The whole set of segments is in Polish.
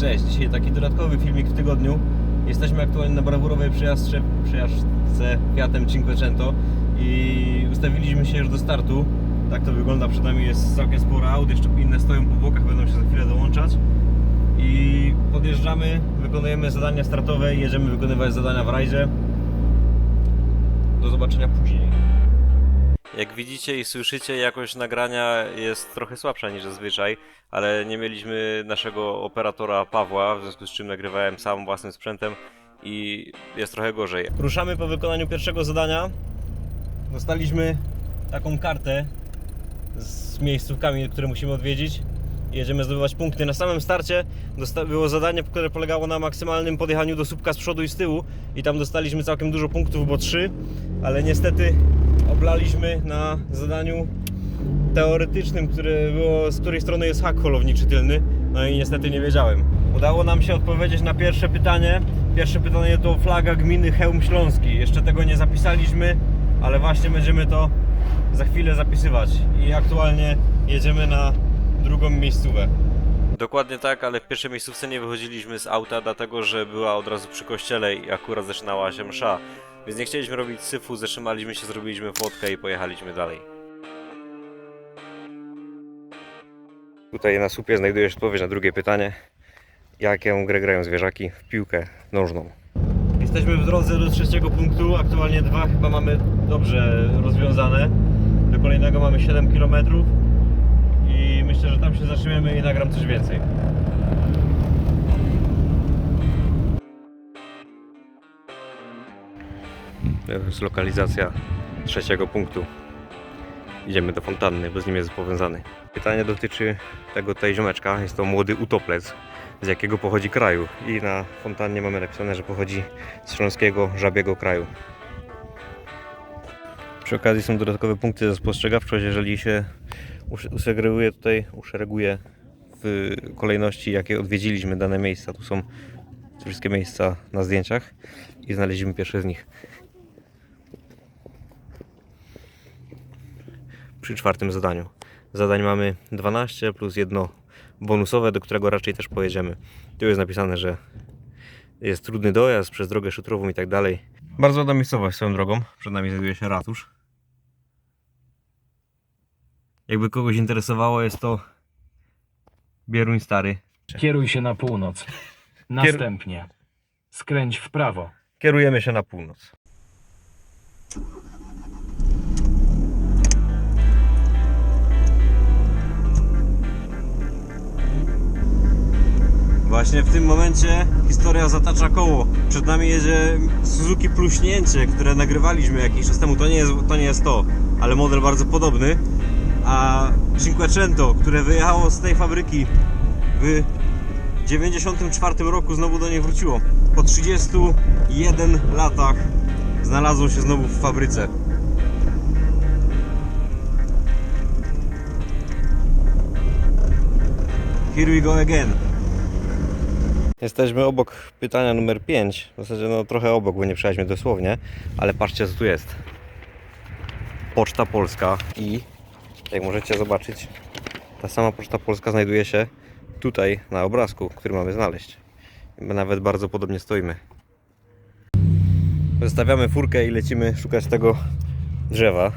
Cześć, dzisiaj taki dodatkowy filmik w tygodniu. Jesteśmy aktualnie na brawurowej przejażdżce, przejażdżce Fiatem Cinquecento i ustawiliśmy się już do startu. Tak to wygląda, przed nami jest całkiem sporo aut, jeszcze inne stoją po bokach, będą się za chwilę dołączać. I podjeżdżamy, wykonujemy zadania startowe jedziemy wykonywać zadania w rajdzie. Do zobaczenia później. Jak widzicie i słyszycie, jakość nagrania jest trochę słabsza niż zazwyczaj, ale nie mieliśmy naszego operatora Pawła, w związku z czym nagrywałem sam własnym sprzętem i jest trochę gorzej. Ruszamy po wykonaniu pierwszego zadania. Dostaliśmy taką kartę z miejscówkami, które musimy odwiedzić. Jedziemy zdobywać punkty. Na samym starcie było zadanie, które polegało na maksymalnym podjechaniu do słupka z przodu i z tyłu i tam dostaliśmy całkiem dużo punktów, bo 3, ale niestety oblaliśmy na zadaniu teoretycznym, które było, z której strony jest hak holowniczy tylny, no i niestety nie wiedziałem. Udało nam się odpowiedzieć na pierwsze pytanie. Pierwsze pytanie to flaga gminy Chełm Śląski. Jeszcze tego nie zapisaliśmy, ale właśnie będziemy to za chwilę zapisywać. I aktualnie jedziemy na drugą miejscówę. Dokładnie tak, ale w pierwszej miejscówce nie wychodziliśmy z auta, dlatego że była od razu przy kościele i akurat zaczynała się msza. Więc nie chcieliśmy robić syfu, zatrzymaliśmy się, zrobiliśmy fotkę i pojechaliśmy dalej. Tutaj na słupie znajdujesz odpowiedź na drugie pytanie. Jaką grę grają zwierzaki w piłkę nożną? Jesteśmy w drodze do trzeciego punktu. Aktualnie dwa chyba mamy dobrze rozwiązane. Do kolejnego mamy 7 km. I myślę, że tam się zatrzymiemy i nagram coś więcej. To jest lokalizacja trzeciego punktu. Idziemy do fontanny, bo z nim jest powiązany. Pytanie dotyczy tego tej ziomeczka. Jest to młody utoplec. Z jakiego pochodzi kraju? I na fontannie mamy napisane, że pochodzi z śląskiego żabiego kraju. Przy okazji są dodatkowe punkty za spostrzegawczość, jeżeli się usegreguje tutaj, uszereguje w kolejności, jakie odwiedziliśmy dane miejsca. Tu są wszystkie miejsca na zdjęciach i znaleźliśmy pierwsze z nich. Przy czwartym zadaniu. Zadań mamy 12 plus jedno bonusowe, do którego raczej też pojedziemy. Tu jest napisane, że jest trudny dojazd przez drogę szutrową i tak dalej. Bardzo ładna miejscowość swoją drogą. Przed nami znajduje się ratusz. Jakby kogoś interesowało, jest to Bieruń Stary. Kieruj się na północ. Następnie skręć w prawo. Kierujemy się na północ. Właśnie w tym momencie historia zatacza koło. Przed nami jedzie Suzuki Pluśnięcie, które nagrywaliśmy jakiś czas temu. To nie jest to, nie jest to ale model bardzo podobny. A Cinquecento, które wyjechało z tej fabryki w 94 roku znowu do niej wróciło. Po 31 latach znalazło się znowu w fabryce. Here we go again. Jesteśmy obok pytania numer 5. W zasadzie no trochę obok, bo nie przejechaliśmy dosłownie, ale patrzcie co tu jest. Poczta Polska i jak możecie zobaczyć, ta sama Poczta Polska znajduje się tutaj na obrazku, który mamy znaleźć. My nawet bardzo podobnie stoimy. Zostawiamy furkę i lecimy szukać tego drzewa.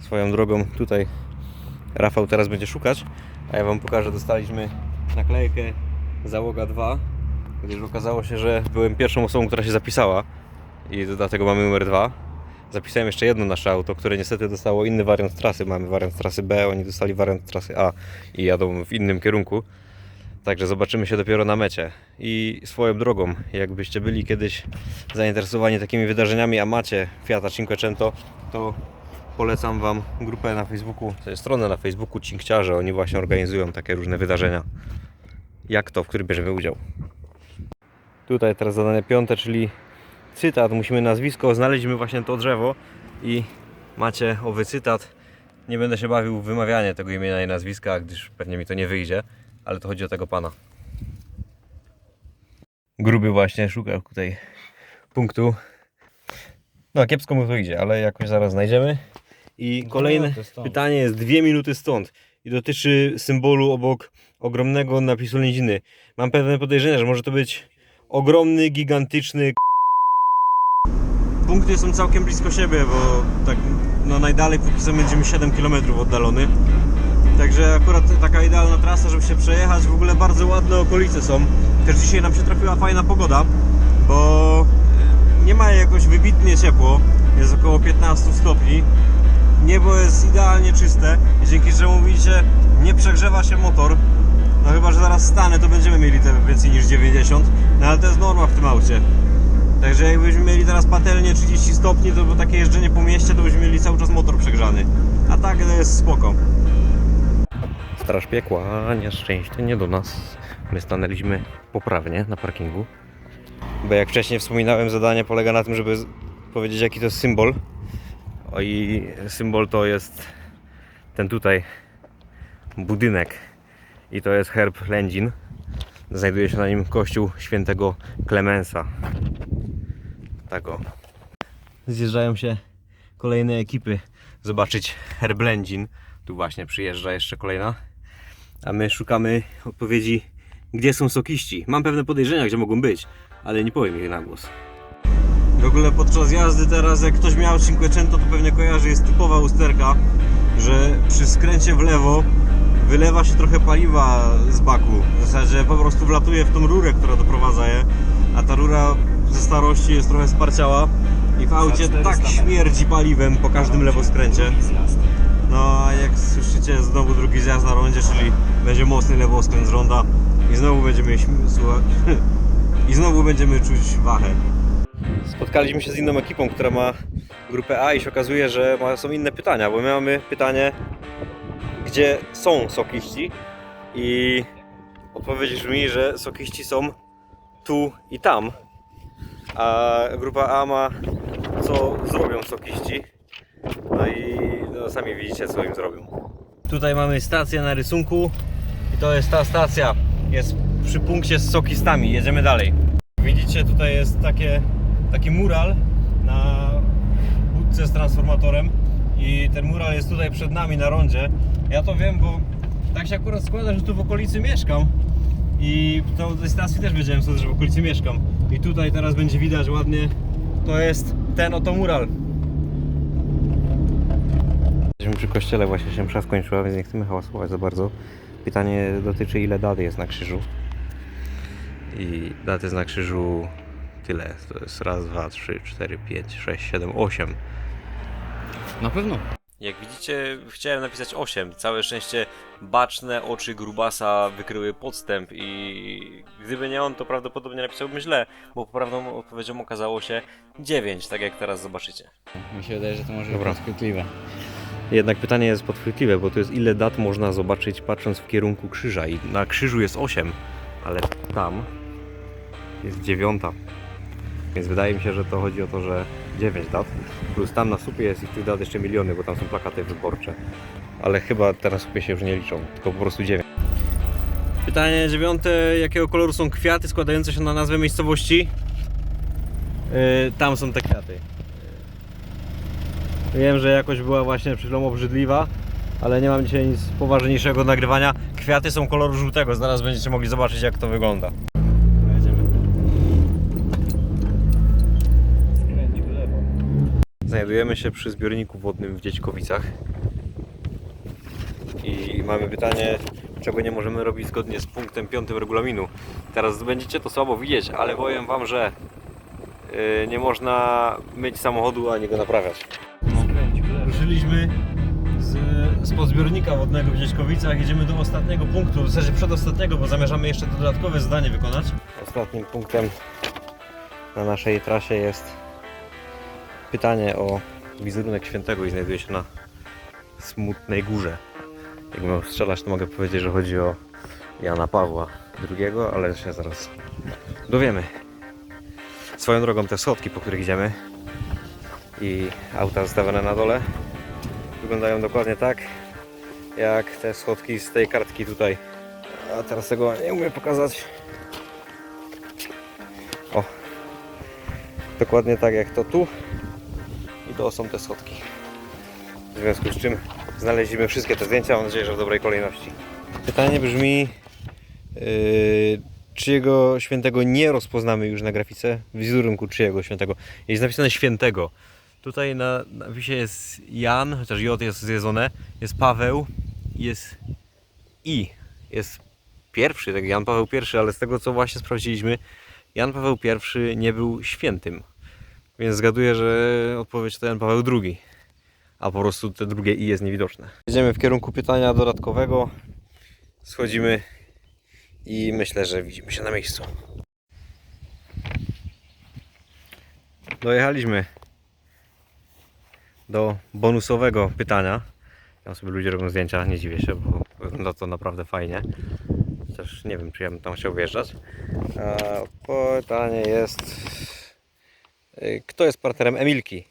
Swoją drogą tutaj Rafał teraz będzie szukać, a ja Wam pokażę, dostaliśmy naklejkę Załoga 2, gdyż okazało się, że byłem pierwszą osobą, która się zapisała i dlatego mamy numer 2. Zapisałem jeszcze jedno nasze auto, które niestety dostało inny wariant trasy. Mamy wariant trasy B, oni dostali wariant trasy A i jadą w innym kierunku. Także zobaczymy się dopiero na mecie. I swoją drogą, jakbyście byli kiedyś zainteresowani takimi wydarzeniami, a macie Fiata Cinquecento, to polecam Wam grupę na Facebooku, stronę na Facebooku Cinkciarze. Oni właśnie organizują takie różne wydarzenia. Jak to, w którym bierzemy udział. Tutaj teraz zadanie piąte, czyli cytat. Musimy nazwisko, znaleźliśmy właśnie to drzewo i macie owy cytat. Nie będę się bawił w wymawianie tego imienia i nazwiska, gdyż pewnie mi to nie wyjdzie, ale to chodzi o tego pana. Gruby właśnie szukał tutaj punktu. No kiepsko mu to idzie, ale jakoś zaraz znajdziemy. I kolejne pytanie jest dwie minuty stąd i dotyczy symbolu obok ogromnego napisu lędziny. Mam pewne podejrzenia, że może to być ogromny, gigantyczny Punkty są całkiem blisko siebie, bo tak no najdalej póki co będziemy 7 km oddalony. Także akurat taka idealna trasa, żeby się przejechać. W ogóle bardzo ładne okolice są. Też dzisiaj nam się trafiła fajna pogoda, bo nie ma jakoś wybitnie ciepło. Jest około 15 stopni. Niebo jest idealnie czyste dzięki czemu widzicie nie przegrzewa się motor. No chyba, że zaraz stanę, to będziemy mieli te więcej niż 90. No ale to jest norma w tym aucie. Także jakbyśmy mieli teraz patelnię 30 stopni, to takie jeżdżenie po mieście, to byśmy mieli cały czas motor przegrzany. A tak to jest spoko. Straż piekła, nieszczęście nie do nas. My stanęliśmy poprawnie na parkingu. Bo jak wcześniej wspominałem, zadanie polega na tym, żeby powiedzieć jaki to jest symbol. O i symbol to jest ten tutaj budynek. I to jest herb Lędzin. Znajduje się na nim kościół świętego Klemensa. Tak o. Zjeżdżają się kolejne ekipy zobaczyć Herblędzin. Tu właśnie przyjeżdża jeszcze kolejna. A my szukamy odpowiedzi, gdzie są sokiści. Mam pewne podejrzenia, gdzie mogą być, ale nie powiem ich na głos. W ogóle podczas jazdy teraz, jak ktoś miał Cinquecento, to pewnie kojarzy, jest typowa usterka, że przy skręcie w lewo wylewa się trochę paliwa z baku. W zasadzie po prostu wlatuje w tą rurę, która doprowadza je, a ta rura ze starości jest trochę sparciała i w aucie 400 tak śmierdzi paliwem po każdym lewoskręcie. No a jak słyszycie znowu drugi zjazd na rondzie, czyli będzie mocny lewoskręt z ronda i znowu będziemy słuchać i znowu będziemy czuć wachę. Spotkaliśmy się z inną ekipą, która ma grupę A i się okazuje, że są inne pytania, bo my mamy pytanie, gdzie są sokiści i odpowiedź brzmi, że sokiści są tu i tam, a grupa A ma co zrobią sokiści. No i no, sami widzicie co im zrobią. Tutaj mamy stację na rysunku i to jest ta stacja. Jest przy punkcie z sokistami. Jedziemy dalej. Widzicie tutaj jest takie, taki mural na budce z transformatorem i ten mural jest tutaj przed nami na rondzie. Ja to wiem, bo tak się akurat składa, że tu w okolicy mieszkam. I to do tej stacji też wiedziałem sobie, że w okolicy mieszkam. I tutaj teraz będzie widać ładnie, to jest ten oto mural. Jesteśmy przy kościele, właśnie się msza skończyła, więc nie chcemy hałasować za bardzo. Pytanie dotyczy ile dat jest na krzyżu. I dat jest na krzyżu tyle. To jest raz, dwa, trzy, cztery, pięć, sześć, siedem, osiem. Na pewno. Jak widzicie, chciałem napisać 8. Całe szczęście baczne oczy grubasa wykryły podstęp i gdyby nie on, to prawdopodobnie napisałbym źle, bo poprawną odpowiedzią okazało się 9, tak jak teraz zobaczycie. Mi się wydaje, że to może Dobra. być podchwytliwe. Jednak pytanie jest podchwytliwe, bo to jest ile dat można zobaczyć patrząc w kierunku krzyża i na krzyżu jest 8, ale tam jest dziewiąta. Więc wydaje mi się, że to chodzi o to, że 9 dat, plus tam na supie jest ich tych dat jeszcze miliony, bo tam są plakaty wyborcze. Ale chyba te na supie się już nie liczą, tylko po prostu 9. Pytanie dziewiąte, jakiego koloru są kwiaty składające się na nazwę miejscowości? Yy, tam są te kwiaty. Wiem, że jakoś była właśnie przed obrzydliwa, ale nie mam dzisiaj nic poważniejszego do nagrywania. Kwiaty są koloru żółtego, zaraz będziecie mogli zobaczyć jak to wygląda. Jedziemy. Skręć w lewo. Znajdujemy się przy zbiorniku wodnym w Dziećkowicach i mamy pytanie, czego nie możemy robić zgodnie z punktem 5 regulaminu. Teraz będziecie to słabo widzieć, ale powiem Wam, że yy, nie można myć samochodu ani go naprawiać. Ruszyliśmy z, spod zbiornika wodnego w Dziećkowicach. Jedziemy do ostatniego punktu, w zasadzie przedostatniego, bo zamierzamy jeszcze to dodatkowe zadanie wykonać. Ostatnim punktem na naszej trasie jest pytanie o wizerunek świętego i znajduje się na Smutnej Górze. Jakbym miał strzelać, to mogę powiedzieć, że chodzi o Jana Pawła II, ale się zaraz dowiemy. Swoją drogą te schodki, po których idziemy i auta zostawione na dole wyglądają dokładnie tak jak te schodki z tej kartki tutaj a teraz tego nie umiem pokazać o dokładnie tak jak to tu to są te schodki w związku z czym znaleźliśmy wszystkie te zdjęcia mam nadzieję, że w dobrej kolejności pytanie brzmi Yy, czyjego świętego nie rozpoznamy już na grafice? Wizerunku czyjego świętego? Jest napisane świętego. Tutaj na napisie jest Jan, chociaż J jest zjedzone, jest Paweł, jest I. Jest pierwszy, tak Jan Paweł I, ale z tego co właśnie sprawdziliśmy, Jan Paweł I nie był świętym. Więc zgaduję, że odpowiedź to Jan Paweł II. A po prostu te drugie i jest niewidoczne. Jedziemy w kierunku pytania dodatkowego. Schodzimy i myślę, że widzimy się na miejscu. Dojechaliśmy do bonusowego pytania. Tam sobie ludzie robią zdjęcia, nie dziwię się, bo wygląda to naprawdę fajnie. Też nie wiem, czy ja bym tam chciał wjeżdżać. Pytanie jest, kto jest partnerem Emilki?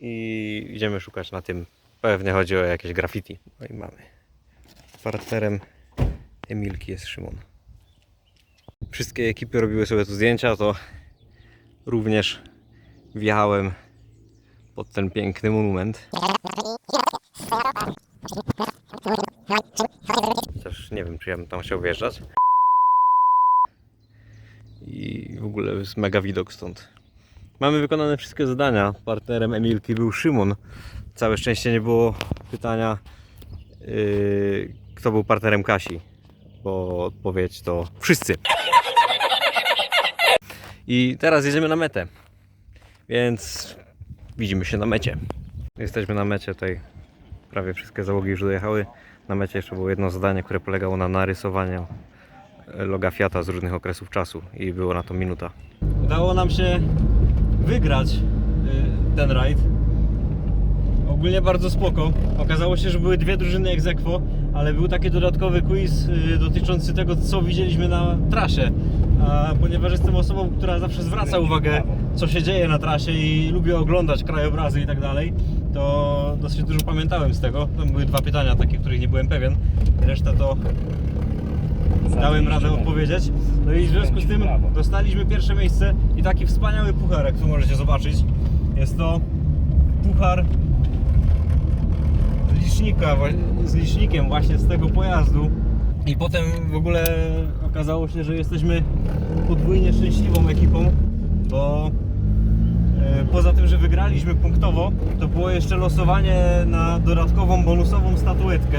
I idziemy szukać na tym. Pewnie chodzi o jakieś graffiti. No i mamy. Partnerem Emilki jest Szymon. Wszystkie ekipy robiły sobie tu zdjęcia, to również wjechałem pod ten piękny monument. Też nie wiem, czy ja bym tam chciał wjeżdżać. I w ogóle jest mega widok stąd. Mamy wykonane wszystkie zadania. Partnerem Emilki był Szymon. Całe szczęście nie było pytania, yy, kto był partnerem Kasi, bo odpowiedź to wszyscy. I teraz jedziemy na metę. Więc widzimy się na mecie. Jesteśmy na mecie tutaj. Prawie wszystkie załogi już dojechały. Na mecie jeszcze było jedno zadanie, które polegało na narysowaniu loga Fiata z różnych okresów czasu i było na to minuta. Udało nam się wygrać y, ten rajd. Ogólnie bardzo spoko. Okazało się, że były dwie drużyny ex aequo, ale był taki dodatkowy quiz y, dotyczący tego, co widzieliśmy na trasie. A ponieważ jestem osobą, która zawsze zwraca uwagę, co się dzieje na trasie i lubię oglądać krajobrazy i tak dalej, to dosyć dużo pamiętałem z tego. Tam były dwa pytania takie, których nie byłem pewien. Reszta to dałem radę odpowiedzieć. No i w związku z tym dostaliśmy pierwsze miejsce i taki wspaniały puchar, jak tu możecie zobaczyć. Jest to puchar z licznika, z licznikiem właśnie z tego pojazdu. I potem w ogóle okazało się, że jesteśmy podwójnie szczęśliwą ekipą, bo e, poza tym, że wygraliśmy punktowo, to było jeszcze losowanie na dodatkową bonusową statuetkę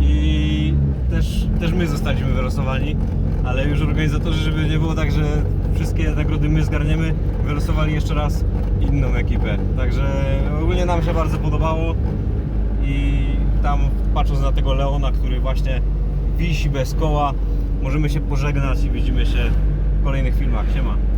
i też, też my zostaliśmy wylosowani, ale już organizatorzy, żeby nie było tak, że wszystkie nagrody my zgarniemy, wylosowali jeszcze raz inną ekipę. Także ogólnie nam się bardzo podobało i tam patrząc na tego Leona, który właśnie wisi bez koła, możemy się pożegnać i widzimy się w kolejnych filmach. Siema.